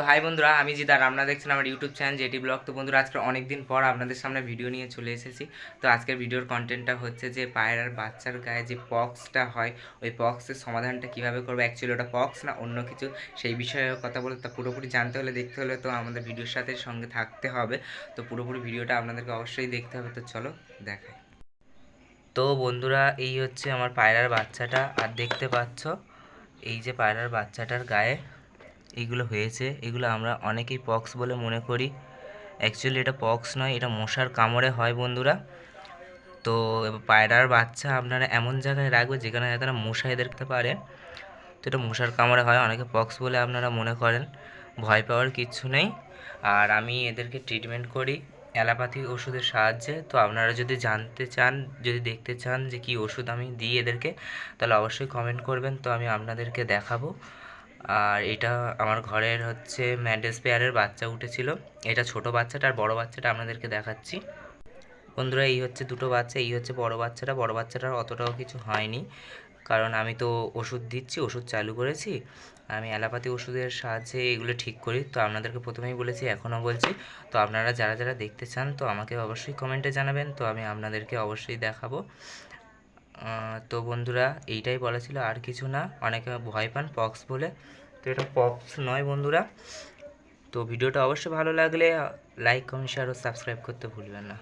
তো হাই বন্ধুরা, আমি জিদার আপনারা দেখছেন আমার ইউটিউব চ্যানেল জেটি ব্লগ। তো বন্ধুরা, আজকে অনেক দিন পর আপনাদের সামনে ভিডিও নিয়ে চলে এসেছি। তো আজকের ভিডিওর কন্টেন্টটা হচ্ছে যে পায়রার বাচ্চার গায়ে যে পক্সটা হয়, ওই পক্সের সমাধানটা কীভাবে করব? অ্যাকচুয়ালি ওটা পক্স না, অন্য কিছু। সেই বিষয়ে কথা বলে, তা পুরোপুরি জানতে হলে দেখতে হলে তো আমাদের ভিডিওর সাথে সঙ্গে থাকতে হবে। তো পুরোপুরি ভিডিওটা আপনাদেরকে অবশ্যই দেখতে হবে। তো চলো, দেখাই। তো বন্ধুরা, এই হচ্ছে আমার পায়রার বাচ্চাটা। আর দেখতে পাচ্ছ, এই যে পায়রার বাচ্চাটার গায়ে এইগুলো হয়েছে, এগুলো আমরা অনেকেই পক্স বলে মনে করি। অ্যাকচুয়ালি এটা পক্স নয়, এটা মশার কামড়ে হয় বন্ধুরা। তো পায়রার বাচ্চা আপনারা এমন জায়গায় রাখবে যেখানে তারা মশা এদের দেখতে পারে। তো এটা মশার কামড়ে হয়, অনেকে পক্স বলে আপনারা মনে করেন। ভয় পাওয়ার কিচ্ছু নেই। আর আমি এদেরকে ট্রিটমেন্ট করি অ্যালোপ্যাথি ওষুধের সাহায্যে। তো আপনারা যদি জানতে চান, যদি দেখতে চান যে কি ওষুধ আমি দিই এদেরকে, তাহলে অবশ্যই কমেন্ট করবেন। তো আমি আপনাদেরকে দেখাবো। আর এটা আমার ঘরের হচ্ছে ম্যাডেস পেয়ারের বাচ্চা উঠেছিল। এটা ছোট বাচ্চাটা আর বড় বাচ্চাটা আপনাদেরকে দেখাচ্ছি। বন্ধুরা, এই হচ্ছে দুটো বাচ্চা, এই হচ্ছে বড় বাচ্চাটা। বড় বাচ্চাটার অতটাও কিছু হয়নি, কারণ আমি তো ওষুধ দিচ্ছি, ওষুধ চালু করেছি। আমি অ্যালোপ্যাথি ওষুধের সাহায্যে এগুলো ঠিক করি। তো আপনাদেরকে প্রথমেই বলেছি, এখনও বলছি। তো আপনারা যারা যারা দেখতে চান, তো আমাকে অবশ্যই কমেন্টে জানাবেন। তো আমি আপনাদেরকে অবশ্যই দেখাবো। তো বন্ধুরা, এইটাই বলা ছিল, আর কিছু না। অনেকে ভয় পান পক্স বলে। তো এটা পক্স নয় বন্ধুরা। তো ভিডিওটা অবশ্যই ভালো লাগলে লাইক কমেন্ট শেয়ার ও সাবস্ক্রাইব করতে ভুলবেন না।